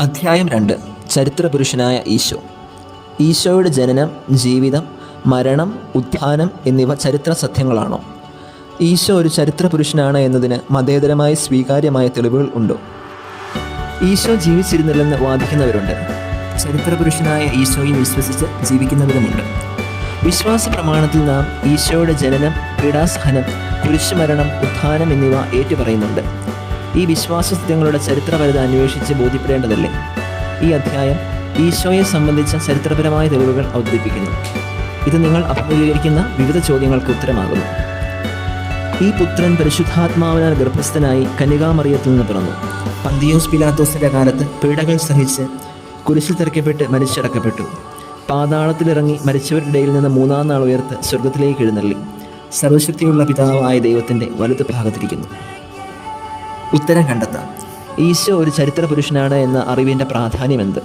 അധ്യായം രണ്ട്. ചരിത്രപുരുഷനായ ഈശോ. ഈശോയുടെ ജനനം ജീവിതം മരണം ഉത്ഥാനം എന്നിവ ചരിത്ര സത്യങ്ങളാണോ? ഈശോ ഒരു ചരിത്രപുരുഷനാണ് എന്നതിന് മതേതരമായി സ്വീകാര്യമായ തെളിവുകൾ ഉണ്ടോ? ഈശോ ജീവിച്ചിരുന്നില്ലെന്ന് വാദിക്കുന്നവരുണ്ട്. ചരിത്രപുരുഷനായ ഈശോയിൽ വിശ്വസിച്ച് ജീവിക്കുന്നവരുമുണ്ട്. വിശ്വാസ പ്രമാണത്തിൽ നാം ഈശോയുടെ ജനനം പീഡാസഹനം കുരിശുമരണം ഉത്ഥാനം എന്നിവ ഏറ്റുപറയുന്നുണ്ട്. ഈ വിശ്വാസ സത്യങ്ങളുടെ ചരിത്രപരത അന്വേഷിച്ച് ബോധ്യപ്പെടേണ്ടതല്ലേ? ഈ അധ്യായം ഈശോയെ സംബന്ധിച്ച ചരിത്രപരമായ തെളിവുകൾ അവതരിപ്പിക്കുന്നു. ഇത് നിങ്ങൾ അഭിമുഖീകരിക്കുന്ന വിവിധ ചോദ്യങ്ങൾക്ക് ഉത്തരമാകുന്നു. ഈ പുത്രൻ പരിശുദ്ധാത്മാവിനാൽ ഗർഭസ്ഥനായി കനികാമറിയത്തിൽ നിന്ന് പിറന്നു. പന്തിയോസ് പിലാത്തോസിന്റെ കാലത്ത് പീഡകൾ സഹിച്ച് കുരിശിൽ തെറിക്കപ്പെട്ട് മരിച്ചടക്കപ്പെട്ടു. പാതാളത്തിലിറങ്ങി മരിച്ചവരുടെ ഇടയിൽ നിന്ന് മൂന്നാം നാൾ ഉയർത്ത് സ്വർഗത്തിലേക്ക് എഴുന്നള്ളി. സർവശക്തിയുള്ള പിതാവായ ദൈവത്തിന്റെ വലുത് ഭാഗത്തിരിക്കുന്നു. ഉത്തരം കണ്ടെത്താം. ഈശോ ഒരു ചരിത്ര പുരുഷനാണ് എന്ന അറിവിന്റെ പ്രാധാന്യം എന്ത്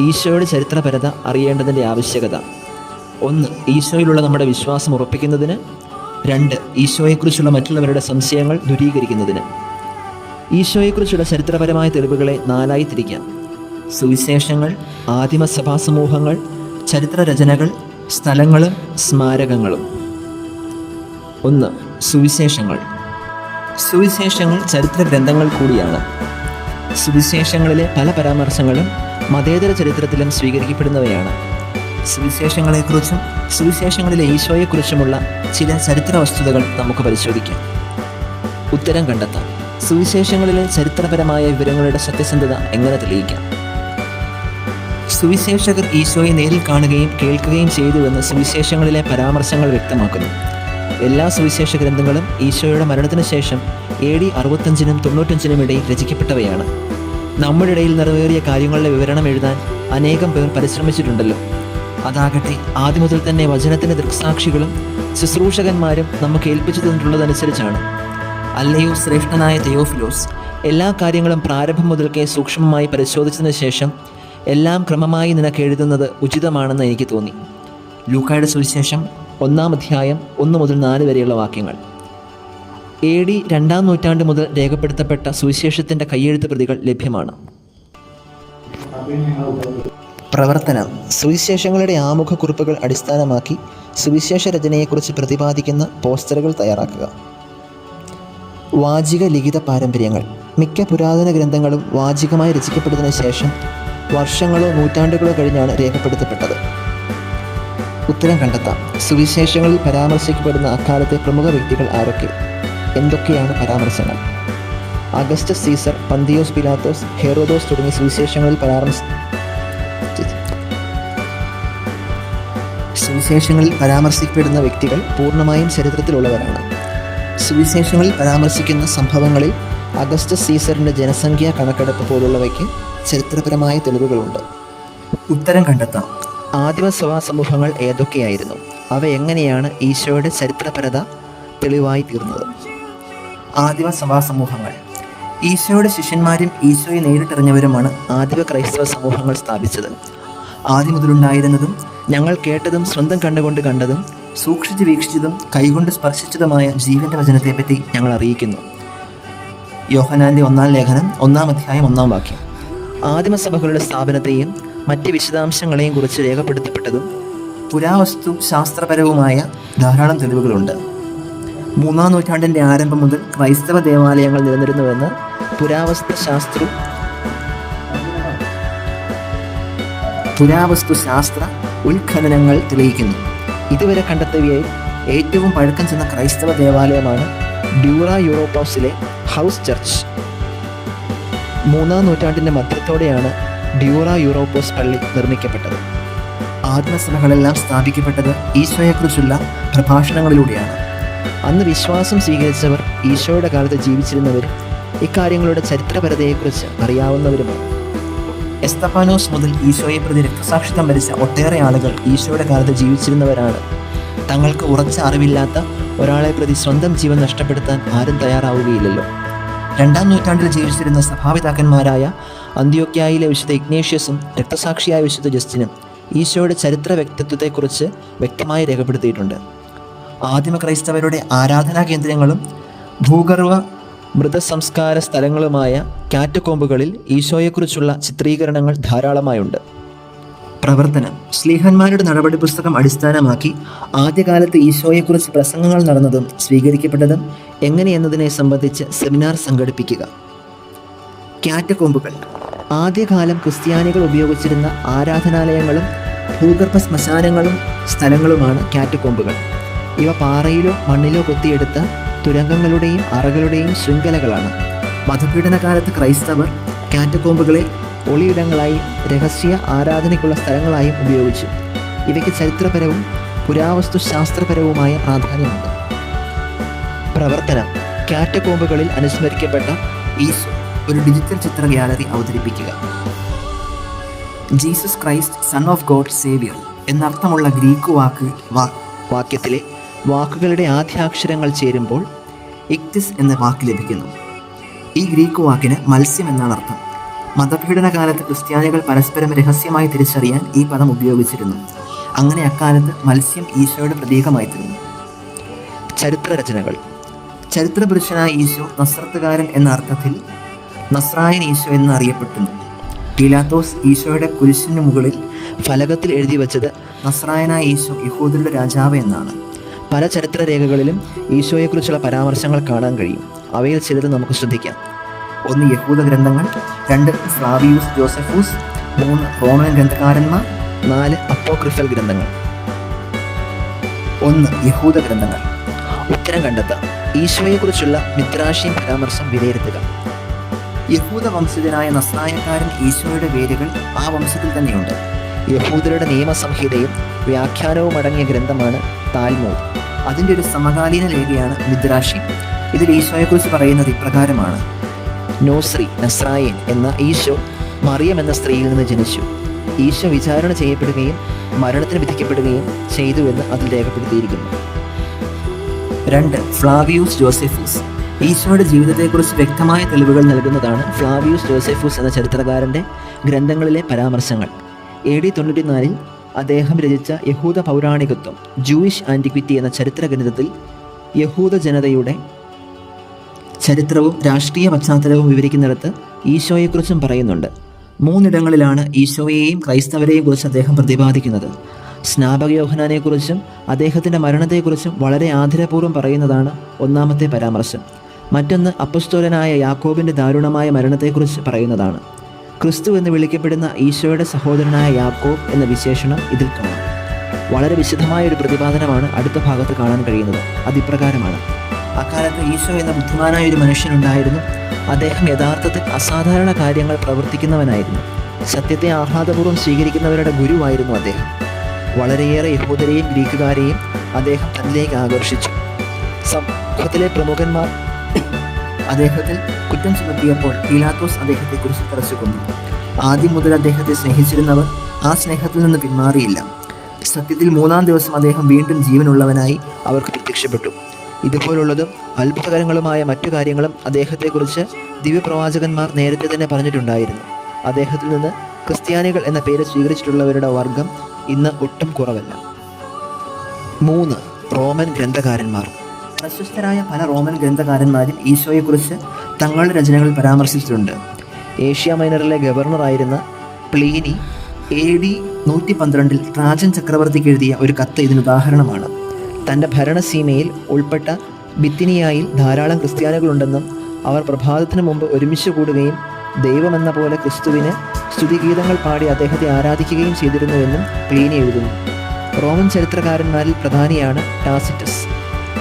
ഈശോയുടെ ചരിത്രപരത അറിയേണ്ടതിന്റെ ആവശ്യകത. ഒന്ന് ഈശോയിലുള്ള നമ്മുടെ വിശ്വാസം ഉറപ്പിക്കുന്നതിന്. രണ്ട് ഈശോയെക്കുറിച്ചുള്ള മറ്റുള്ളവരുടെ സംശയങ്ങൾ ദുരീകരിക്കുന്നതിന്. ഈശോയെക്കുറിച്ചുള്ള ചരിത്രപരമായ തെളിവുകളെ നാലായി തിരിക്കാം. സുവിശേഷങ്ങൾ ആദിമസഭാ സമൂഹങ്ങൾ ചരിത്രരചനകൾ സ്ഥലങ്ങളും സ്മാരകങ്ങളും. ഒന്ന് സുവിശേഷങ്ങൾ. സുവിശേഷങ്ങൾ ചരിത്ര ഗ്രന്ഥങ്ങൾ കൂടിയാണ്. സുവിശേഷങ്ങളിലെ പല പരാമർശങ്ങളും മതേതര ചരിത്രത്തിലും സ്വീകരിക്കപ്പെടുന്നവയാണ്. സുവിശേഷങ്ങളെക്കുറിച്ചും സുവിശേഷങ്ങളിലെ ഈശോയെക്കുറിച്ചുമുള്ള ചില ചരിത്ര വസ്തുതകൾ നമുക്ക് പരിശോധിക്കാം. ഉത്തരം കണ്ടെത്താം. സുവിശേഷങ്ങളിലെ ചരിത്രപരമായ വിവരങ്ങളുടെ സത്യസന്ധത എങ്ങനെ തെളിയിക്കാം? സുവിശേഷകർ ഈശോയെ നേരിൽ കാണുകയും കേൾക്കുകയും ചെയ്തുവെന്ന് സുവിശേഷങ്ങളിലെ പരാമർശങ്ങൾ വ്യക്തമാക്കുന്നു. എല്ലാ സുവിശേഷ ഗ്രന്ഥങ്ങളും ഈശോയുടെ മരണത്തിന് ശേഷം എ ഡി അറുപത്തഞ്ചിനും തൊണ്ണൂറ്റഞ്ചിനും ഇടയിൽ രചിക്കപ്പെട്ടവയാണ്. നമ്മുടെ ഇടയിൽ നിറവേറിയ കാര്യങ്ങളുടെ വിവരണം എഴുതാൻ അനേകം പേർ പരിശ്രമിച്ചിട്ടുണ്ടല്ലോ. അതാകട്ടെ ആദ്യം മുതൽ തന്നെ വചനത്തിന്റെ ദൃക്സാക്ഷികളും ശുശ്രൂഷകന്മാരും നമുക്ക് ഏൽപ്പിച്ചു തന്നിട്ടുള്ളതനുസരിച്ചാണ്. അല്ലയോ ശ്രേഷ്ഠനായ തെയോഫിലോസ് എല്ലാ കാര്യങ്ങളും പ്രാരംഭം മുതൽക്കേ സൂക്ഷ്മമായി പരിശോധിച്ചതിന് ശേഷം എല്ലാം ക്രമമായി നിനക്ക് എഴുതുന്നത് ഉചിതമാണെന്ന് എനിക്ക് തോന്നി. ലൂക്കായുടെ സുവിശേഷം ഒന്നാം അധ്യായം ഒന്ന് മുതൽ നാല് വരെയുള്ള വാക്യങ്ങൾ. എ ഡി രണ്ടാം നൂറ്റാണ്ട് മുതൽ രേഖപ്പെടുത്തപ്പെട്ട സുവിശേഷത്തിന്റെ കയ്യെഴുത്ത് പ്രതികൾ ലഭ്യമാണ്. പ്രവർത്തനം. സുവിശേഷങ്ങളുടെ ആമുഖ കുറിപ്പുകൾ അടിസ്ഥാനമാക്കി സുവിശേഷ രചനയെക്കുറിച്ച് പ്രതിപാദിക്കുന്ന പോസ്റ്ററുകൾ തയ്യാറാക്കുക. വാചിക ലിഖിത പാരമ്പര്യങ്ങൾ. മിക്ക പുരാതന ഗ്രന്ഥങ്ങളും വാചികമായി രചിക്കപ്പെട്ടതിന് ശേഷം വർഷങ്ങളോ നൂറ്റാണ്ടുകളോ കഴിഞ്ഞാണ് രേഖപ്പെടുത്തപ്പെട്ടത്. ഉത്തരം കണ്ടെത്താം. സുവിശേഷങ്ങളിൽ പരാമർശിക്കപ്പെടുന്ന അക്കാലത്തെ പ്രമുഖ വ്യക്തികൾ ആരൊക്കെ? എന്തൊക്കെയാണ് പരാമർശങ്ങൾ? അഗസ്റ്റസ് സീസർ പന്തിയോസ് പിലാത്തോസ് ഹെറോദോസ് തുടങ്ങിയ സുവിശേഷങ്ങളിൽ പരാമർശ സുവിശേഷങ്ങളിൽ പരാമർശിക്കപ്പെടുന്ന വ്യക്തികൾ പൂർണമായും ചരിത്രത്തിലുള്ളവരാണ്. സുവിശേഷങ്ങളിൽ പരാമർശിക്കുന്ന സംഭവങ്ങളിൽ അഗസ്റ്റസ് സീസറിന്റെ ജനസംഖ്യാ കണക്കെടുപ്പ് പോലുള്ളവയ്ക്ക് ചരിത്രപരമായ തെളിവുകളുണ്ട്. ഉത്തരം കണ്ടെത്താം. ആദിമസഭാ സമൂഹങ്ങൾ ഏതൊക്കെയായിരുന്നു? അവ എങ്ങനെയാണ് ഈശോയുടെ ചരിത്രപരത തെളിവായി തീർന്നത്? ആദിമ സഭാ സമൂഹങ്ങൾ ഈശോയുടെ ശിഷ്യന്മാരും ഈശോയെ നേരിട്ടറിഞ്ഞവരുമാണ് ആദിമ ക്രൈസ്തവ സമൂഹങ്ങൾ സ്ഥാപിച്ചത്. ആദ്യം മുതലുണ്ടായിരുന്നതും ഞങ്ങൾ കേട്ടതും സ്വന്തം കണ്ടുകൊണ്ട് കണ്ടതും സൂക്ഷിച്ച് വീക്ഷിച്ചതും കൈകൊണ്ട് സ്പർശിച്ചതുമായ ജീവന്റെ വചനത്തെപ്പറ്റി ഞങ്ങൾ അറിയിക്കുന്നു. യോഹനാന്റെ ഒന്നാം ലേഖനം ഒന്നാം അധ്യായം ഒന്നാം വാക്യം. ആദിമസഭകളുടെ സ്ഥാപനത്തെയും മറ്റ് വിശദാംശങ്ങളെയും കുറിച്ച് രേഖപ്പെടുത്തപ്പെട്ടതും പുരാവസ്തു ശാസ്ത്രപരവുമായ ധാരാളം തെളിവുകളുണ്ട്. മൂന്നാം നൂറ്റാണ്ടിന്റെ ആരംഭം മുതൽ ക്രൈസ്തവ ദേവാലയങ്ങൾ നിലനിരുന്നുവെന്ന് പുരാവസ്തു ശാസ്ത്ര പുരാവസ്തു ശാസ്ത്ര ഉത്ഖനനങ്ങൾ തെളിയിക്കുന്നു. ഇതുവരെ കണ്ടെത്തിയവയിൽ ഏറ്റവും പഴക്കം ചെന്ന ക്രൈസ്തവ ദേവാലയമാണ് ഡ്യൂറ യൂറോപ്പോസിലെ ഹൗസ് ചർച്ച്. മൂന്നാം നൂറ്റാണ്ടിന്റെ മധ്യത്തോടെയാണ് ഡ്യൂറ യൂറോപ്പോസ് പള്ളി നിർമ്മിക്കപ്പെട്ടത്. ആത്മസഭകളെല്ലാം സ്ഥാപിക്കപ്പെട്ടത് ഈശോയെക്കുറിച്ചുള്ള പ്രഭാഷണങ്ങളിലൂടെയാണ്. അന്ന് വിശ്വാസം സ്വീകരിച്ചവർ ഈശോയുടെ കാലത്ത് ജീവിച്ചിരുന്നവരും ഇക്കാര്യങ്ങളുടെ ചരിത്രപരതയെക്കുറിച്ച് അറിയാവുന്നവരുമാണ്. എസ്തഫാനോസ് മുതൽ ഈശോയെ പ്രതി രക്തസാക്ഷിത്വം വരിച്ച ഒട്ടേറെ ആളുകൾ ഈശോയുടെ കാലത്ത് ജീവിച്ചിരുന്നവരാണ്. തങ്ങൾക്ക് ഉറച്ച അറിവില്ലാത്ത ഒരാളെ പ്രതി സ്വന്തം ജീവൻ നഷ്ടപ്പെടുത്താൻ ആരും തയ്യാറാവുകയില്ലല്ലോ. രണ്ടാം നൂറ്റാണ്ടിൽ ജീവിച്ചിരുന്ന സഭാപിതാക്കന്മാരായ അന്ത്യോക്യായിലെ വിശുദ്ധ ഇഗ്നേഷ്യസും രക്തസാക്ഷിയായ വിശുദ്ധ ജസ്റ്റിനും ഈശോയുടെ ചരിത്ര വ്യക്തിത്വത്തെക്കുറിച്ച് വ്യക്തമായി രേഖപ്പെടുത്തിയിട്ടുണ്ട്. ആദിമ ക്രൈസ്തവരുടെ ആരാധനാ കേന്ദ്രങ്ങളും ഭൂഗർഭ മൃതസംസ്കാര സ്ഥലങ്ങളുമായ കാറ്റക്കോമ്പുകളിൽ ഈശോയെക്കുറിച്ചുള്ള ചിത്രീകരണങ്ങൾ ധാരാളമായുണ്ട്. പ്രവർത്തനം. സ്ലീഹന്മാരുടെ നടപടി പുസ്തകം അടിസ്ഥാനമാക്കി ആദ്യകാലത്ത് ഈശോയെക്കുറിച്ച് പ്രസംഗങ്ങൾ നടന്നതും സ്വീകരിക്കപ്പെട്ടതും എങ്ങനെയെന്നതിനെ സംബന്ധിച്ച് സെമിനാർ സംഘടിപ്പിക്കുക. കാറ്റക്കൊമ്പുകൾ ആദ്യകാലം ക്രിസ്ത്യാനികൾ ഉപയോഗിച്ചിരുന്ന ആരാധനാലയങ്ങളും ഭൂഗർഭ ശ്മശാനങ്ങളും സ്ഥലങ്ങളുമാണ് കാറ്റക്കൊമ്പുകൾ ഇവ പാറയിലോ മണ്ണിലോ കൊത്തിയെടുത്ത തുരങ്കങ്ങളുടെയും അറകളുടെയും ശൃംഖലകളാണ്. മതപീഡനകാലത്ത് ക്രൈസ്തവർ കാറ്റക്കോമ്പുകളെ ഒളിയിടങ്ങളായി രഹസ്യ ആരാധനയ്ക്കുള്ള സ്ഥലങ്ങളായും ഉപയോഗിച്ചു. ഇവയ്ക്ക് ചരിത്രപരവും പുരാവസ്തു ശാസ്ത്രപരവുമായ പ്രാധാന്യമുണ്ട്. പ്രവർത്തനം. കാറ്റകോമ്പുകളിൽ അനുസ്മരിക്കപ്പെട്ട ഈശോ ഒരു ഡിജിറ്റൽ ചിത്ര ഗ്യാലറി അവതരിപ്പിക്കുക. Jesus Christ son of God saviour എന്നർത്ഥമുള്ള ഗ്രീക്ക് വാക്ക് വാക്യത്തിലെ വാക്കുകളുടെ ആദ്യാക്ഷരങ്ങൾ ചേരുമ്പോൾ ഇക്തിസ് എന്ന വാക്ക് ലഭിക്കുന്നു. ഈ ഗ്രീക്ക് വാക്കിന് മത്സ്യം എന്നാണ് അർത്ഥം മതപീഡന കാലത്ത് ക്രിസ്ത്യാനികൾ പരസ്പരം രഹസ്യമായി തിരിച്ചറിയാൻ ഈ പദം ഉപയോഗിച്ചിരുന്നു. അങ്ങനെ അക്കാലത്ത് മത്സ്യം ഈശോയുടെ പ്രതീകമായി തീർന്നു ചരിത്ര രചനകൾ ചരിത്രപുരുഷനായ ഈശോ നസ്രത്തുകാരൻ എന്ന അർത്ഥത്തിൽ നസ്രായൻ ഈശോ എന്ന് അറിയപ്പെടുന്നു പീലാത്തോസ് ഈശോയുടെ കുരിശിന് മുകളിൽ ഫലകത്തിൽ എഴുതി വച്ചത് നസ്രായനായ ഈശോ യഹൂദരുടെ രാജാവ് എന്നാണ്. പല ചരിത്ര രേഖകളിലും ഈശോയെക്കുറിച്ചുള്ള പരാമർശങ്ങൾ കാണാൻ കഴിയും. അവയിൽ ചിലത് നമുക്ക് ശ്രദ്ധിക്കാം. ഒന്ന് യഹൂദ ഗ്രന്ഥങ്ങൾ രണ്ട് ഫ്ലാവിയൂസ് ജോസഫൂസ് മൂന്ന് റോമൻ ഗ്രന്ഥകാരന്മാർ നാല് അപ്പോക്രിഫൽ ഗ്രന്ഥങ്ങൾ. ഒന്ന് യഹൂദ ഗ്രന്ഥങ്ങൾ. ഉത്തരം കണ്ടെത്താം ഈശോയെക്കുറിച്ചുള്ള മിത്രാശയും പരാമർശം വിലയിരുത്തുക. യഹൂദ വംശജനായ നസ്രായക്കാരൻ ഈശോയുടെ വേരുകൾ ആ വംശത്തിൽ തന്നെയുണ്ട്. യഹൂദരുടെ നിയമസംഹിതയും വ്യാഖ്യാനവും അടങ്ങിയ ഗ്രന്ഥമാണ് താൽമൂദ് അതിന്റെ ഒരു സമകാലീന ലേഖയാണ് മിദ്രാശി ഇതിൽ ഈശോയെക്കുറിച്ച് പറയുന്നത് ഇപ്രകാരമാണ്. നോസ്രി നസ്രായൻ എന്ന ഈശോ മറിയം എന്ന സ്ത്രീയിൽ നിന്ന് ജനിച്ചു. ഈശോ വിചാരണ ചെയ്യപ്പെടുകയും മരണത്തിന് വിധിക്കപ്പെടുകയും ചെയ്തു എന്ന് അതിൽ രേഖപ്പെടുത്തിയിരിക്കുന്നു. രണ്ട് ഫ്ലാവിയൂസ് ജോസെഫൂസ്. ഈശോയുടെ ജീവിതത്തെക്കുറിച്ച് വ്യക്തമായ തെളിവുകൾ നൽകുന്നതാണ് ഫ്ലാവിയൂസ് ജോസെഫൂസ് എന്ന ചരിത്രകാരന്റെ ഗ്രന്ഥങ്ങളിലെ പരാമർശങ്ങൾ. എ ഡി തൊണ്ണൂറ്റിനാലിൽ അദ്ദേഹം രചിച്ച യഹൂദ പൗരാണികത്വം ജൂയിഷ് ആന്റിക്വിറ്റി എന്ന ചരിത്ര ഗ്രന്ഥത്തിൽ യഹൂദ ജനതയുടെ ചരിത്രവും രാഷ്ട്രീയ പശ്ചാത്തലവും വിവരിക്കുന്നിടത്ത് ഈശോയെക്കുറിച്ചും പറയുന്നുണ്ട്. മൂന്നിടങ്ങളിലാണ് ഈശോയെയും ക്രൈസ്തവരെയും കുറിച്ച് അദ്ദേഹം പ്രതിപാദിക്കുന്നത്. സ്നാപക യോഹനാനെക്കുറിച്ചും അദ്ദേഹത്തിന്റെ മരണത്തെക്കുറിച്ചും വളരെ ആദരപൂർവം പറയുന്നതാണ് ഒന്നാമത്തെ പരാമർശം. മറ്റൊന്ന് അപ്പസ്തോലനായ യാക്കോബിന്റെ ദാരുണമായ മരണത്തെക്കുറിച്ച് പറയുന്നതാണ്. ക്രിസ്തു എന്ന് വിളിക്കപ്പെടുന്ന ഈശോയുടെ സഹോദരനായ യാക്കോബ് എന്ന വിശേഷണം ഇതിൽ കാണാം. വളരെ വിശദമായ ഒരു പ്രതിപാദനമാണ് അടുത്ത ഭാഗത്ത് കാണാൻ കഴിയുന്നത്. അതിപ്രകാരമാണ്. അക്കാലത്ത് ഈശോ എന്ന ബുദ്ധിമാനായ ഒരു മനുഷ്യനുണ്ടായിരുന്നു. അദ്ദേഹം യഥാർത്ഥത്തിൽ അസാധാരണ കാര്യങ്ങൾ പ്രവർത്തിക്കുന്നവനായിരുന്നു. സത്യത്തെ ആഹ്ലാദപൂർവം സ്വീകരിക്കുന്നവരുടെ ഗുരുവായിരുന്നു അദ്ദേഹം. വളരെയേറെ യഹൂദരെയും ഗ്രീക്കുകാരെയും അദ്ദേഹം തന്നിലേക്ക് ആകർഷിച്ചു. സമൂഹത്തിലെ പ്രമുഖന്മാർ അദ്ദേഹത്തിൽ കുറ്റം ചുമത്തിയപ്പോൾ പീലാത്തോസ് അദ്ദേഹത്തെക്കുറിച്ച് തറച്ചു കൊന്നു ആദ്യം മുതൽ അദ്ദേഹത്തെ സ്നേഹിച്ചിരുന്നവർ ആ സ്നേഹത്തിൽ നിന്ന് പിന്മാറിയില്ല. സത്യത്തിൽ മൂന്നാം ദിവസം അദ്ദേഹം വീണ്ടും ജീവനുള്ളവനായി അവർക്ക് പ്രത്യക്ഷപ്പെട്ടു. ഇതുപോലുള്ളതും അത്ഭുതകരങ്ങളുമായ മറ്റു കാര്യങ്ങളും അദ്ദേഹത്തെക്കുറിച്ച് ദിവ്യപ്രവാചകന്മാർ നേരത്തെ തന്നെ പറഞ്ഞിട്ടുണ്ടായിരുന്നു. അദ്ദേഹത്തിൽ നിന്ന് ക്രിസ്ത്യാനികൾ എന്ന പേര് സ്വീകരിച്ചിട്ടുള്ളവരുടെ വർഗം ഇന്ന് ഒട്ടും കുറവല്ല. മൂന്ന് റോമൻ ഗ്രന്ഥകാരന്മാർ. പ്രശസ്തരായ പല റോമൻ ഗ്രന്ഥകാരന്മാരും ഈശോയെക്കുറിച്ച് തങ്ങളുടെ രചനകൾ പരാമർശിച്ചിട്ടുണ്ട്. ഏഷ്യ മൈനറിലെ ഗവർണറായിരുന്ന പ്ലീനി എ ഡി നൂറ്റി പന്ത്രണ്ടിൽ ട്രാജൻ ചക്രവർത്തിക്ക് എഴുതിയ ഒരു കത്ത് ഇതിന് ഉദാഹരണമാണ്. തന്റെ ഭരണസീമയിൽ ഉൾപ്പെട്ട ബിത്തിനിയായിൽ ധാരാളം ക്രിസ്ത്യാനികളുണ്ടെന്നും അവർ പ്രഭാതത്തിന് മുമ്പ് ഒരുമിച്ച് കൂടുകയും ദൈവമെന്ന പോലെ ക്രിസ്തുവിന് സ്തുതിഗീതങ്ങൾ പാടി അദ്ദേഹത്തെ ആരാധിക്കുകയും ചെയ്തിരുന്നുവെന്നും പ്ലീനി എഴുതുന്നു. റോമൻ ചരിത്രകാരന്മാരിൽ പ്രധാനിയാണ് ടാസിറ്റസ്.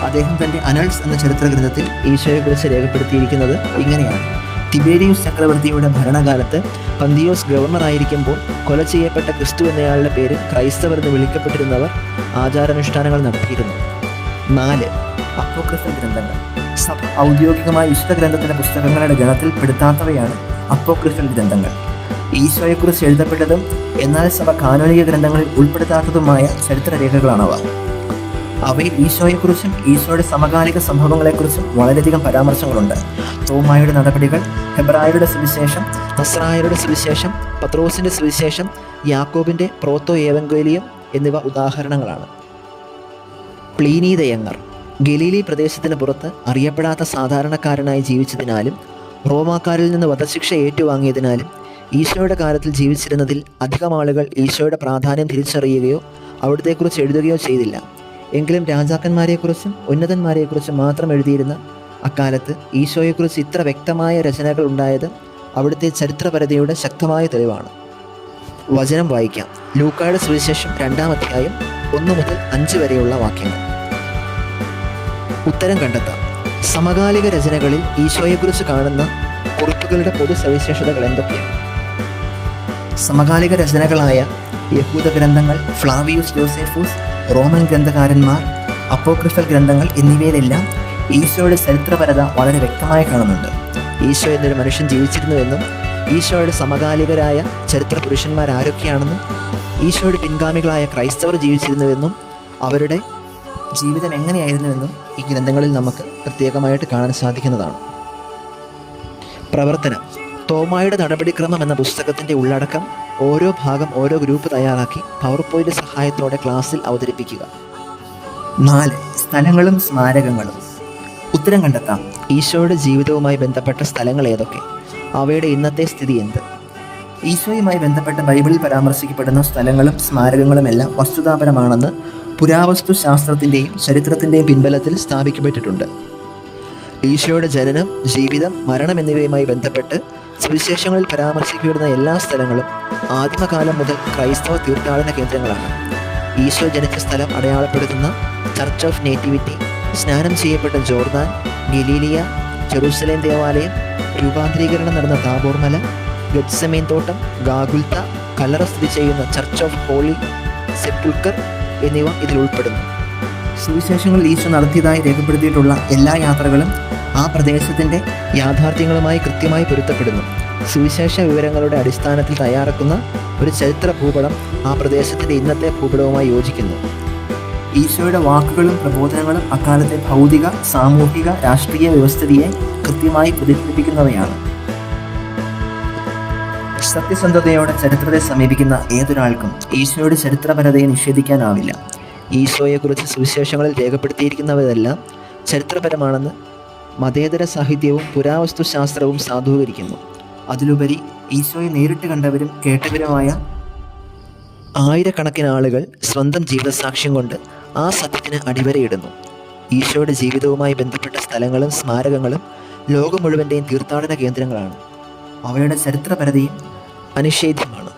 അദ്ദേഹം തന്റെ അനൾസ് എന്ന ചരിത്ര ഗ്രന്ഥത്തിൽ ഈശോയെക്കുറിച്ച് രേഖപ്പെടുത്തിയിരിക്കുന്നത് ഇങ്ങനെയാണ്. തിബേരിയൂസ് ചക്രവർത്തിയുടെ ഭരണകാലത്ത് പന്തിയോസ് ഗവർണറായിരിക്കുമ്പോൾ കൊല ചെയ്യപ്പെട്ട ക്രിസ്തു എന്നയാളുടെ പേര് ക്രൈസ്തവർ എന്ന് വിളിക്കപ്പെട്ടിരുന്നവർ ആചാരാനുഷ്ഠാനങ്ങൾ നടത്തിയിരുന്നു. നാല് അപ്പോക്രിഫൽ ഗ്രന്ഥങ്ങൾ. സഭ ഔദ്യോഗികമായ വിശുദ്ധ ഗ്രന്ഥത്തിലെ പുസ്തകങ്ങളുടെ ഗണത്തിൽപ്പെടുത്താത്തവയാണ് അപ്പോക്രിഫൽ ഗ്രന്ഥങ്ങൾ. ഈശോയെക്കുറിച്ച് എഴുതപ്പെട്ടതും എന്നാൽ സഭ കാനോനിക ഗ്രന്ഥങ്ങളിൽ ഉൾപ്പെടുത്താത്തതുമായ ചരിത്രരേഖകളാണവ. അവയിൽ ഈശോയെക്കുറിച്ചും ഈശോയുടെ സമകാലിക സംഭവങ്ങളെക്കുറിച്ചും വളരെയധികം പരാമർശങ്ങളുണ്ട്. തോമായുടെ നടപടികൾ ഹെബ്രായരുടെ സുവിശേഷം നസ്രായരുടെ സുവിശേഷം പത്രോസിന്റെ സുവിശേഷം യാക്കോബിന്റെ പ്രോത്തോ ഏവങ്കോലിയം എന്നിവ ഉദാഹരണങ്ങളാണ്. പ്ലീനീതയങ്ങർ ഗലീലി പ്രദേശത്തിന് പുറത്ത് അറിയപ്പെടാത്ത സാധാരണക്കാരനായി ജീവിച്ചതിനാലും റോമാക്കാരിൽ നിന്ന് വധശിക്ഷ ഏറ്റുവാങ്ങിയതിനാലും ഈശോയുടെ കാലത്തിൽ ജീവിച്ചിരുന്നതിൽ അധികം ആളുകൾ ഈശോയുടെ പ്രാധാന്യം തിരിച്ചറിയുകയോ അവിടത്തെക്കുറിച്ച് എഴുതുകയോ ചെയ്തില്ല. എങ്കിലും രാജാക്കന്മാരെക്കുറിച്ചും ഉന്നതന്മാരെക്കുറിച്ചും മാത്രം എഴുതിയിരുന്ന അക്കാലത്ത് ഈശോയെക്കുറിച്ച് ഇത്ര വ്യക്തമായ രചനകൾ ഉണ്ടായത് അവിടുത്തെ ചരിത്രപരതയുടെ ശക്തമായ തെളിവാണ്. വചനം വായിക്കാം. ലൂക്കായുടെ സുവിശേഷം രണ്ടാം അധ്യായം ഒന്ന് മുതൽ അഞ്ച് വരെയുള്ള വാക്യങ്ങൾ. ഉത്തരം കണ്ടെത്താം. സമകാലിക രചനകളിൽ ഈശോയെക്കുറിച്ച് കാണുന്ന കുറിപ്പുകളുടെ പൊതു സവിശേഷതകൾ എന്തൊക്കെയാണ്? സമകാലിക രചനകളായ യഹൂദ ഗ്രന്ഥങ്ങൾ ഫ്ലാവിയൂസ് ജോസേഫൂസ് റോമൻ ഗ്രന്ഥകാരന്മാർ അപ്പോക്രിഫൽ ഗ്രന്ഥങ്ങൾ എന്നിവയിലെല്ലാം ഈശോയുടെ ചരിത്രപരത വളരെ വ്യക്തമായി കാണുന്നുണ്ട്. ഈശോ എന്നൊരു മനുഷ്യൻ ജീവിച്ചിരുന്നുവെന്നും ഈശോയുടെ സമകാലികരായ ചരിത്ര പുരുഷന്മാർ ആരൊക്കെയാണെന്നും ഈശോയുടെ പിൻഗാമികളായ ക്രൈസ്തവർ ജീവിച്ചിരുന്നുവെന്നും അവരുടെ ജീവിതം എങ്ങനെയായിരുന്നുവെന്നും ഈ ഗ്രന്ഥങ്ങളിൽ നമുക്ക് പ്രത്യേകമായിട്ട് കാണാൻ സാധിക്കുന്നതാണ്. പ്രവർത്തനം. തോമായുടെ നടപടിക്രമം എന്ന പുസ്തകത്തിന്റെ ഉള്ളടക്കം ഓരോ ഭാഗം ഓരോ ഗ്രൂപ്പ് തയ്യാറാക്കി പവർ പോയിന്റ് സഹായത്തോടെ ക്ലാസ്സിൽ അവതരിപ്പിക്കുക. നാല് സ്ഥലങ്ങളും സ്മാരകങ്ങളും. ഉത്തരം കണ്ടെത്താം. ഈശോയുടെ ജീവിതവുമായി ബന്ധപ്പെട്ട സ്ഥലങ്ങൾ ഏതൊക്കെ? അവയുടെ ഇന്നത്തെ സ്ഥിതി എന്ത്? ഈശോയുമായി ബന്ധപ്പെട്ട ബൈബിളിൽ പരാമർശിക്കപ്പെടുന്ന സ്ഥലങ്ങളും സ്മാരകങ്ങളും എല്ലാം വസ്തുതാപരമാണെന്ന് പുരാവസ്തു ശാസ്ത്രത്തിന്റെയും ചരിത്രത്തിന്റെയും പിൻബലത്തിൽ സ്ഥാപിക്കപ്പെട്ടിട്ടുണ്ട്. ഈശോയുടെ ജനനം ജീവിതം മരണം എന്നിവയുമായി ബന്ധപ്പെട്ട് സുവിശേഷങ്ങളിൽ പരാമർശിക്കപ്പെടുന്ന എല്ലാ സ്ഥലങ്ങളും ആദിമകാലം മുതൽ ക്രൈസ്തവ തീർത്ഥാടന കേന്ദ്രങ്ങളാണ്. ഈശോ ജനിച്ച സ്ഥലം അടയാളപ്പെടുത്തുന്ന ചർച്ച് ഓഫ് നേറ്റിവിറ്റി സ്നാനം ചെയ്യപ്പെട്ട ജോർദാൻ ഗലീലിയ ജെറൂസലേം ദേവാലയം രൂപാന്തരീകരണം നടന്ന താബോർമല ഗത്സമീൻ തോട്ടം ഗാഗുൽത്ത കല്ലറ സ്ഥിതി ചെയ്യുന്ന ചർച്ച് ഓഫ് ഹോളി സെപ്റ്റുൾക്കർ എന്നിവ ഇതിൽ ഉൾപ്പെടുന്നു. സുവിശേഷങ്ങളിൽ ഈശോ നടത്തിയതായി രേഖപ്പെടുത്തിയിട്ടുള്ള എല്ലാ യാത്രകളും ആ പ്രദേശത്തിന്റെ യാഥാർത്ഥ്യങ്ങളുമായി കൃത്യമായി പൊരുത്തപ്പെടുന്നു. സുവിശേഷ വിവരങ്ങളുടെ അടിസ്ഥാനത്തിൽ തയ്യാറാക്കുന്ന ഒരു ചരിത്ര ഭൂപടം ആ പ്രദേശത്തിന്റെ ഇന്നത്തെ ഭൂപടവുമായി യോജിക്കുന്നു. ഈശോയുടെ വാക്കുകളും പ്രബോധനങ്ങളും അക്കാലത്തെ ഭൗതിക സാമൂഹിക രാഷ്ട്രീയ വ്യവസ്ഥിതിയെ കൃത്യമായി പ്രതിഫലിപ്പിക്കുന്നവയാണ്. സത്യസന്ധതയോടെ ചരിത്രത്തെ സമീപിക്കുന്ന ഏതൊരാൾക്കും ഈശോയുടെ ചരിത്രപരതയെ നിഷേധിക്കാനാവില്ല. ഈശോയെക്കുറിച്ച് സുവിശേഷങ്ങളിൽ രേഖപ്പെടുത്തിയിരിക്കുന്നവരെല്ലാം ചരിത്രപരമാണെന്ന് മതേതര സാഹിത്യവും പുരാവസ്തു ശാസ്ത്രവും സാധൂകരിക്കുന്നു. അതിലുപരി ഈശോയെ നേരിട്ട് കണ്ടവരും കേട്ടവരുമായ ആയിരക്കണക്കിന് ആളുകൾ സ്വന്തം ജീവിതസാക്ഷ്യം കൊണ്ട് ആ സത്യത്തിന് അടിവരയിടുന്നു. ഈശോയുടെ ജീവിതവുമായി ബന്ധപ്പെട്ട സ്ഥലങ്ങളും സ്മാരകങ്ങളും ലോകം മുഴുവന്റെയും തീർത്ഥാടന കേന്ദ്രങ്ങളാണ്. അവയുടെ ചരിത്രപരതയും അനിഷേധ്യമാണ്.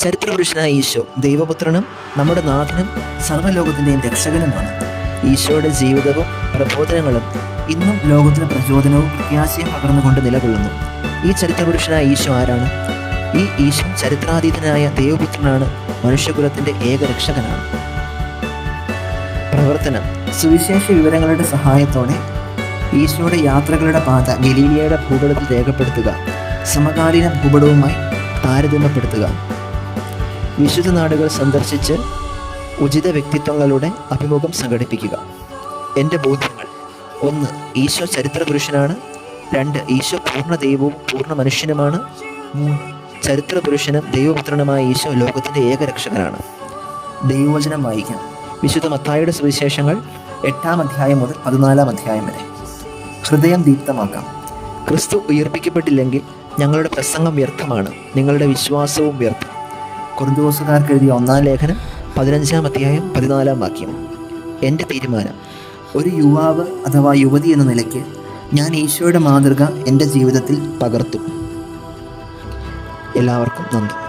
ചരിത്രപുരുഷനായ ഈശോ ദൈവപുത്രനും നമ്മുടെ നാഥനും സർവലോകത്തിന്റെയും രക്ഷകനുമാണ്. ഈശോയുടെ ജീവിതവും പ്രബോധനങ്ങളും ഇന്നും ലോകത്തിന് പ്രചോദനവും പ്രത്യാശയും പകർന്നുകൊണ്ട് നിലകൊള്ളുന്നു. ഈ ചരിത്രപുരുഷനായ ഈശോ ആരാണ്? ഈ ഈശോ ചരിത്രാതീതനായ ദൈവപുത്രനാണ് മനുഷ്യകുലത്തിന്റെ ഏക രക്ഷകനാണ്. പ്രവർത്തനം. സുവിശേഷ വിവരങ്ങളുടെ സഹായത്തോടെ ഈശോയുടെ യാത്രകളുടെ പാത ഗലീലിയയുടെ ഭൂപടത്തിൽ രേഖപ്പെടുത്തുക സമകാലീന ഭൂപടവുമായി താരതമ്യപ്പെടുത്തുക. വിശുദ്ധ നാടുകൾ സന്ദർശിച്ച് ഉചിത വ്യക്തിത്വങ്ങളുടെ അഭിമുഖം സംഘടിപ്പിക്കുക. എന്റെ ബോധ്യങ്ങൾ. ഒന്ന് ഈശോ ചരിത്ര പുരുഷനാണ് രണ്ട് ഈശോ പൂർണ ദൈവവും പൂർണ മനുഷ്യനുമാണ് ചരിത്ര പുരുഷനും ദൈവപുത്രനുമായ ഈശോ ലോകത്തിന്റെ ഏകരക്ഷകനാണ്. ദൈവവചനം വായിക്കാം. വിശുദ്ധ മത്തായുടെ സുവിശേഷങ്ങൾ എട്ടാം അധ്യായം മുതൽ പതിനാലാം അധ്യായം വരെ. ഹൃദയം ദീപ്തമാക്കാം. ക്രിസ്തു ഉയർപ്പിക്കപ്പെട്ടില്ലെങ്കിൽ ഞങ്ങളുടെ പ്രസംഗം വ്യർത്ഥമാണ്. നിങ്ങളുടെ വിശ്വാസവും വ്യർത്ഥം. കുറുന്തോസുകാർക്ക് എഴുതിയ ഒന്നാം ലേഖനം പതിനഞ്ചാം അധ്യായം പതിനാലാം വാക്യം. എന്റെ തീരുമാനം ഒരു യുവാവ് അഥവാ യുവതി എന്ന നിലയ്ക്ക് ഞാൻ ഈശോയുടെ മാതൃക എന്റെ ജീവിതത്തിൽ പകർത്തും. എല്ലാവർക്കും നന്ദി.